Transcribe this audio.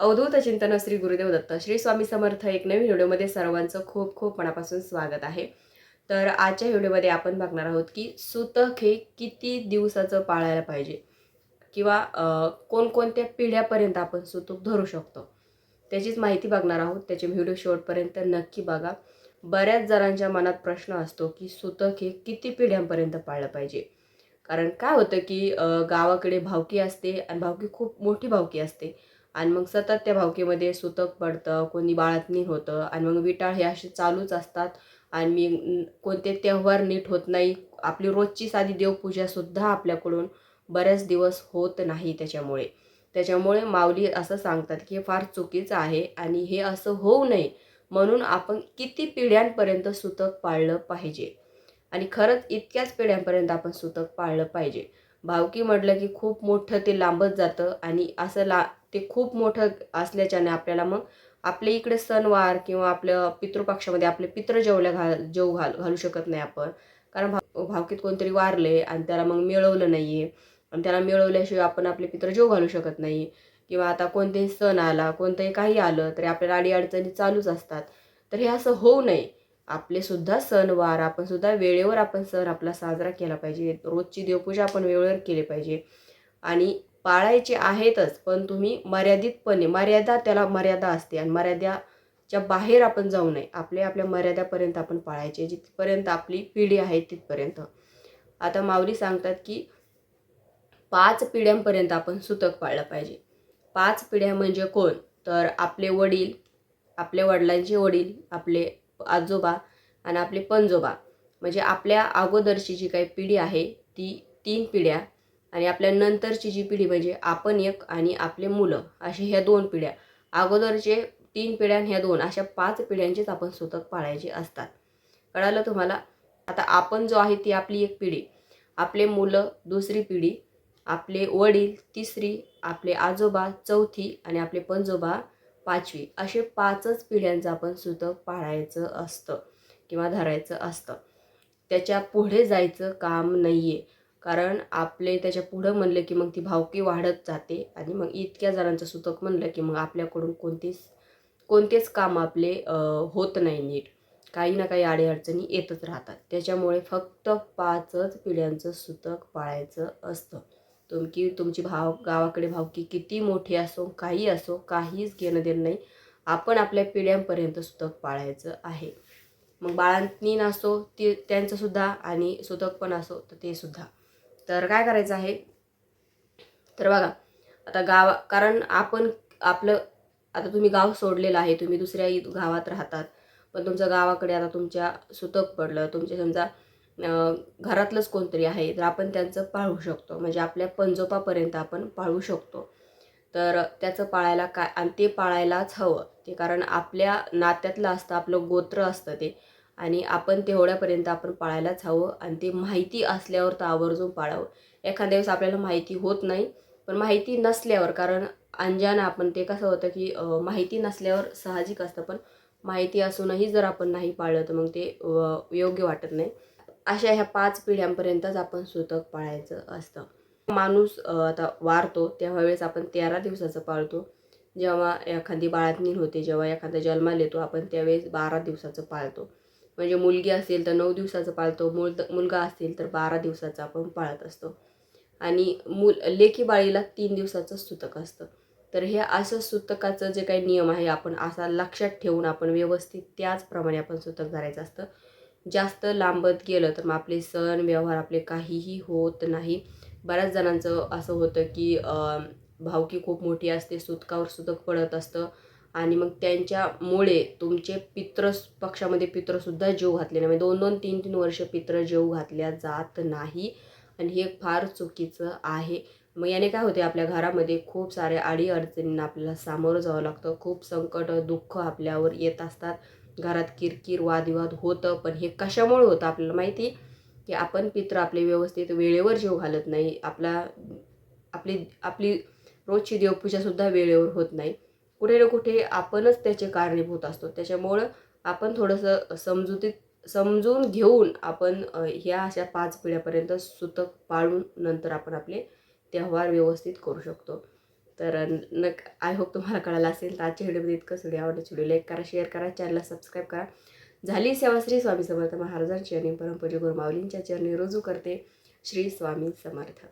अवधूत चिंतन श्री गुरुदेव दत्त. श्री स्वामी समर्थ एक नवीन व्हिडिओमध्ये सर्वांचं खूप खूप मनापासून स्वागत आहे. तर आजच्या व्हिडिओमध्ये आपण बघणार आहोत की सुतक हे किती दिवसाचं पाळायला पाहिजे? किंवा कोणकोणत्या पिढ्यापर्यंत आपण सुतूक धरू शकतो? त्याचीच माहिती बघणार आहोत. त्याचे व्हिडिओ शेवटपर्यंत नक्की बघा. बऱ्याच जणांच्या मनात प्रश्न असतो की सुतक हे किती पिढ्यांपर्यंत पाळलं पाहिजे? कारण काय होतं की गावाकडे भावकी असते आणि भावकी खूप मोठी भावकी असते. आणि मग सतत त्या भावकीमध्ये सुतक पडतं कोणी बाळातनी होतं आणि मग विटाळ हे असे चालूच असतात. आणि मी कोणते तेव्हार नीट होत नाही आपली रोजची साधी देवपूजासुद्धा आपल्याकडून बऱ्याच दिवस होत नाही त्याच्यामुळे. त्याच्यामुळे माऊली असं सांगतात की हे फार चुकीचं आहे आणि हे असं होऊ नये म्हणून आपण किती पिढ्यांपर्यंत सुतक पाळलं पाहिजे. आणि खरंच इतक्याच पिढ्यांपर्यंत आपण सुतक पाळलं पाहिजे. भावकी म्हटलं की खूप मोठं ते लांबत जातं आणि असं ला ते खूप मोठं असल्याच्याने आपल्याला मग आपल्या इकडे सणवार किंवा आपल्या पितृपक्षामध्ये आपले पित्र जेवल्या घाल जेव घाल घालू शकत नाही आपण. कारण भाव भावकीत कोणतरी वारले आणि त्याला मग मिळवलं नाही आहे आणि त्याला मिळवल्याशिवाय आपण आपले पित्र जेव घालू शकत नाही. किंवा आता कोणतेही सण आला कोणतंही काही आलं तरी आपल्याला अडीअडचणी चालूच असतात. तर हे असं होऊ नये. आपले सुद्धा सणवार आपण सुद्धा वेळेवर आपण सण आपला साजरा केला पाहिजे. रोजची देवपूजा आपण वेळेवर केली पाहिजे. आणि पाळायचे आहेतच पण तुम्ही मर्यादितपणे मर्यादा त्याला मर्यादा असते आणि मर्यादाच्या बाहेर आपण जाऊ नये. आपल्या आपल्या मर्यादापर्यंत आपण पाळायचे जिथपर्यंत आपली पिढी आहे तिथपर्यंत. आता माऊली सांगतात की पाच पिढ्यांपर्यंत आपण सुतक पाळलं पाहिजे. पाच पिढ्या म्हणजे कोण? तर आपले वडील आपल्या वडिलांचे वडील आपले आजोबा आणि आपले पणजोबा म्हणजे आपल्या अगोदरची जी काही पिढी आहे ती तीन पिढ्या आणि आपल्या नंतरची जी पिढी म्हणजे आपण एक आणि आपले मुलं असे ह्या दोन पिढ्या. अगोदरचे तीन पिढ्या ह्या दोन अशा पाच पिढ्यांचेच आपण सुतक पाळायचे असतात. कळालं तुम्हाला? आता आपण जो आहे ती आपली एक पिढी. आपले मुलं दुसरी पिढी. आपले वडील तिसरी. आपले आजोबा चौथी. आणि आपले पणजोबा पाचवी. असे पाचच पिढ्यांचं आपण सुतक पाळायचं असतं किंवा धरायचं असतं. त्याच्या पुढे जायचं काम नाही आहे कारण आपले त्याच्या पुढं म्हणलं की मग ती भावकी वाढत जाते आणि मग इतक्या जणांचं सुतक म्हणलं की मग आपल्याकडून कोणतीच कोणतेच काम आपले होत नाही नीट. काही ना काही अडीअडचणी येतच राहतात. त्याच्यामुळे फक्त पाचच पिढ्यांचं सुतक पाळायचं असतं. तुमकी तुमची भाव गावाकडे भावकी किती मोठी असो काही असो काहीच घेणं देणं नाही. आपण आपल्या पिढ्यांपर्यंत सुतक पाळायचं आहे. मग बाळांनी नसो ती त्यांचंसुद्धा आणि सुतक पण असो तर ते सुद्धा. तर काय करायचं आहे? तर बघा आता गावा कारण आपण आपलं आता तुम्ही गाव सोडलेलं आहे तुम्ही दुसऱ्या इ- गावात राहतात. पण तुमचं गावाकडे आता तुमच्या सुतक पडलं तुमचे समजा घरातलंच कोणतरी आहे तर आपण त्यांचं पाळू शकतो. म्हणजे आपल्या पंजोपापर्यंत आपण पाळू शकतो. तर त्याचं पाळायला काय आणि ते पाळायलाच हवं. ते कारण आपल्या नात्यातलं असतं आपलं गोत्र असतं ते. आणि आपण तेवढ्यापर्यंत आपण पाळायलाच हवं आणि ते माहिती असल्यावर तर आवर्जून पाळावं. एखाद्या वेळेस आपल्याला माहिती होत नाही पण माहिती नसल्यावर कारण अंजान आपण ते कसं होतं की माहिती नसल्यावर साहजिक असतं पण माहिती असूनही जर आपण नाही पाळलं तर मग ते योग्य वाटत नाही. अशा ह्या पाच पिढ्यांपर्यंतच आपण सुतक पाळायचं असतं. माणूस आता वारतो तेव्हा आपण तेरा दिवसाचं पाळतो. जेव्हा एखादी बाळातनी होते जेव्हा एखादा जन्माला येतो आपण त्यावेळेस बारा दिवसाचं पाळतो. म्हणजे मुलगी असेल तर नऊ दिवसाचं पाळतो मुल मुलगा असेल तर बारा दिवसाचं आपण पाळत असतो. आणि मुल लेखी बाळीला तीन दिवसाचं सुतक असतं. तर हे असं सुतकाचं जे काही नियम आहे आपण असा लक्षात ठेवून आपण व्यवस्थित त्याचप्रमाणे आपण सुतक धरायचं असतं. जास्त लांबत गेलं तर मग आपले सण व्यवहार आपले काहीही होत नाही. बऱ्याच जणांचं असं होतं की भावकी खूप मोठी असते सुतकावर सुतक पडत असतं. आणि मग त्यांच्यामुळे तुमचे पित्र पक्षामध्ये पित्रसुद्धा जीव घातले नाही. म्हणजे दोन दोन तीन तीन वर्ष पित्र जीव घातल्या जात नाही. आणि हे फार चुकीचं आहे. मग याने काय होते? आपल्या घरामध्ये खूप साऱ्या अडीअडचणींना आपल्याला सामोरं जावं लागतं. खूप संकट दुःख आपल्यावर येत असतात. घरात किरकिर वादविवाद होतं. पण हे कशामुळे होतं आपल्याला माहिती की आपण पित्र आपले व्यवस्थित वेळेवर जीव घालत नाही. आपला आपली आपली रोजची देवपूजासुद्धा वेळेवर होत नाही. कुठे ना कुठे आपणच त्याचे कारणीभूत असतो. त्याच्यामुळं आपण थोडंसं समजुतीत समजून घेऊन आपण ह्या अशा पाच पिढ्यापर्यंत सुतक पाळून नंतर आपण आपले त्यौहार व्यवस्थित करू शकतो. तर नक आय होप तुम्हाला कळालं असेल तर आजच्या व्हिडिओमध्ये इतकंच व्हिडिओ आवडल्याची व्हिडिओ लाईक करा शेअर करा चॅनलला सबस्क्राईब करा. झाली सेवा श्री स्वामी समर्थ महाराजांची आणि परमपूज्य गुरुमावलींच्या चरणी रुजू करते श्री स्वामी समर्थ.